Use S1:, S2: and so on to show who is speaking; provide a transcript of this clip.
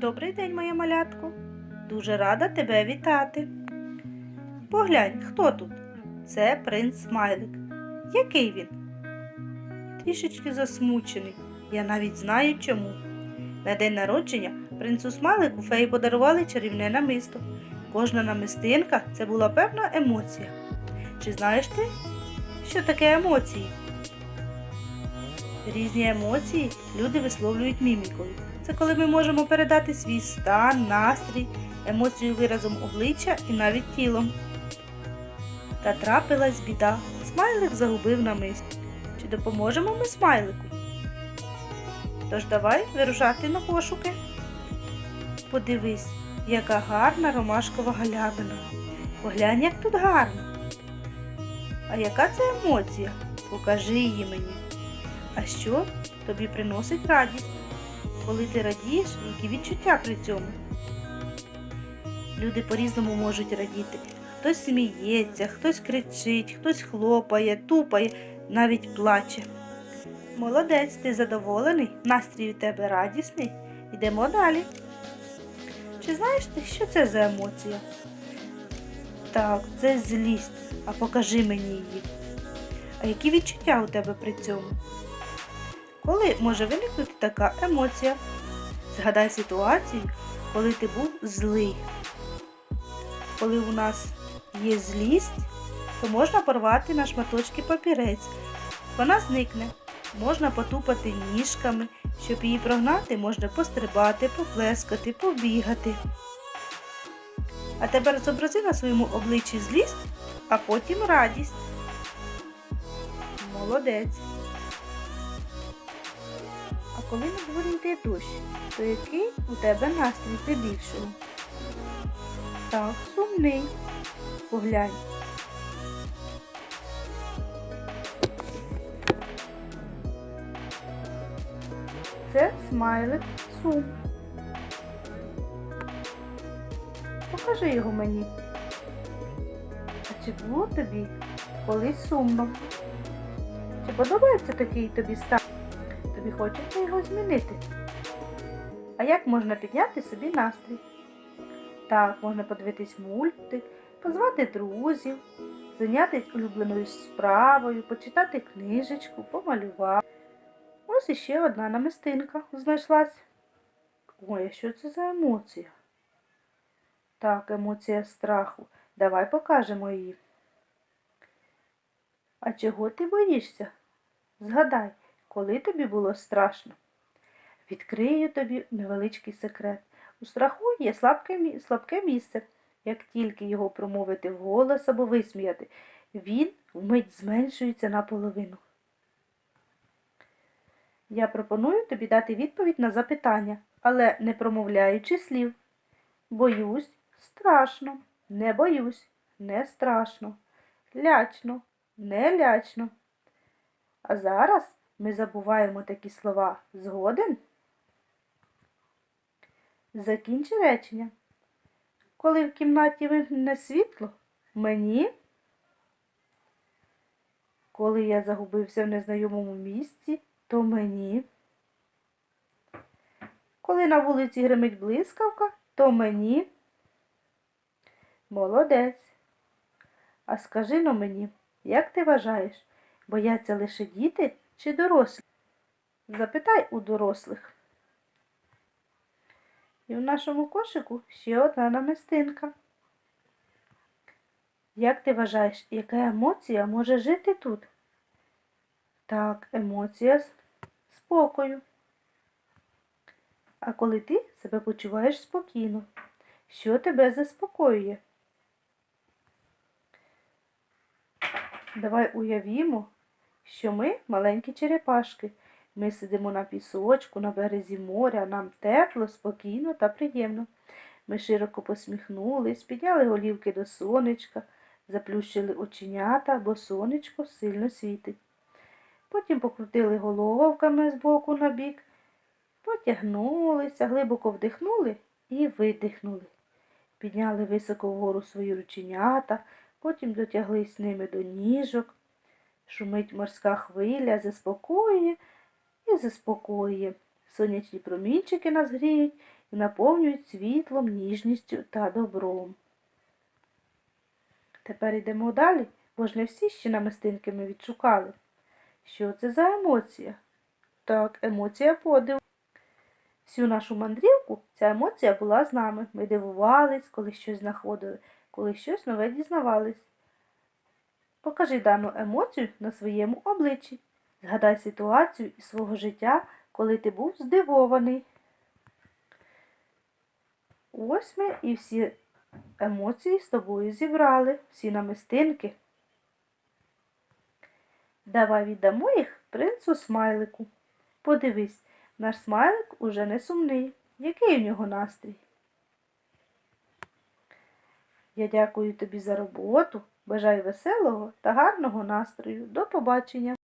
S1: Добрий день, моя малятко. Дуже рада тебе вітати. Поглянь, хто тут? Це принц Смайлик. Який він? Трішечки засмучений. Я навіть знаю чому. На день народження принцу Смайлику феї подарували чарівне намисто. Кожна намистинка це була певна емоція. Чи знаєш ти, що таке емоції? Різні емоції люди висловлюють мімікою. Це коли ми можемо передати свій стан, настрій, емоцію виразом обличчя і навіть тілом. Та трапилась біда. Смайлик загубив намисто. Чи допоможемо ми смайлику? Тож давай вирушати на пошуки. Подивись, яка гарна ромашкова галявина. Поглянь, як тут гарно. А яка це емоція? Покажи її мені. А що тобі приносить радість? Коли ти радієш, які відчуття при цьому? Люди по-різному можуть радіти. Хтось сміється, хтось кричить, хтось хлопає, тупає, навіть плаче. Молодець, ти задоволений, настрій у тебе радісний. Йдемо далі. Чи знаєш ти, що це за емоція? Так, це злість. А покажи мені її. А які відчуття у тебе при цьому? Коли може виникнути така емоція? Згадай ситуацію, коли ти був злий. Коли у нас є злість, то можна порвати на шматочки папірець. Вона зникне. Можна потупати ніжками. Щоб її прогнати, можна пострибати, поплескати, побігати. А тепер зобрази на своєму обличчі злість, а потім радість. Молодець. А коли на дворі йде дощ, то який у тебе настрій здебільшого? Так, сумний. Поглянь. Це смайлик сум. Покажи його мені. А чи було тобі колись сумно? Чи подобається такий тобі стан? Тобі хочеться його змінити. А як можна підняти собі настрій? Так, можна подивитись мультик, позвати друзів, зайнятися улюбленою справою, почитати книжечку, помалювати. Ось іще одна намистинка знайшлась. Ой, а що це за емоція? Так, емоція страху. Давай покажемо її. А чого ти боїшся? Згадай, коли тобі було страшно. Відкрию тобі невеличкий секрет. У страху є слабке, слабке місце. Як тільки його промовити вголос або висміяти, він вмить зменшується наполовину. Я пропоную тобі дати відповідь на запитання, але не промовляючи слів. Боюсь, страшно, не боюсь, не страшно, лячно, не лячно. А зараз ми забуваємо такі слова згоден. Закінчи речення. Коли в кімнаті вимкне світло, мені, коли я загубився в незнайомому місці, то мені. Коли на вулиці гримить блискавка, то мені. Молодець. А скажи но мені, як ти вважаєш, бояться лише діти чи дорослі? Запитай у дорослих. І в нашому кошику ще одна намистинка. Як ти вважаєш, яка емоція може жити тут? Так, емоція спокою. А коли ти себе почуваєш спокійно, що тебе заспокоює? Давай уявімо, що ми маленькі черепашки. Ми сидимо на пісочку, на березі моря, нам тепло, спокійно та приємно. Ми широко посміхнулись, підняли голівки до сонечка, заплющили оченята, бо сонечко сильно світить. Потім покрутили головками з боку на бік, потягнулися, глибоко вдихнули і видихнули. Підняли високо вгору свої рученята, потім дотяглись ними до ніжок. Шумить морська хвиля, заспокоює і заспокоює. Сонячні промінчики нас гріють і наповнюють світлом, ніжністю та добром. Тепер йдемо далі, бо ж не всі ще намистинки ми відшукали. Що це за емоція? Так, емоція подиву. Всю нашу мандрівку ця емоція була з нами. Ми дивувались, коли щось знаходили, коли щось нове дізнавались. Покажи дану емоцію на своєму обличчі. Згадай ситуацію із свого життя, коли ти був здивований. Ось ми і всі емоції з тобою зібрали, всі намистинки. Давай віддамо їх принцу смайлику. Подивись, наш смайлик уже не сумний. Який у нього настрій? Я дякую тобі за роботу, бажаю веселого та гарного настрою. До побачення!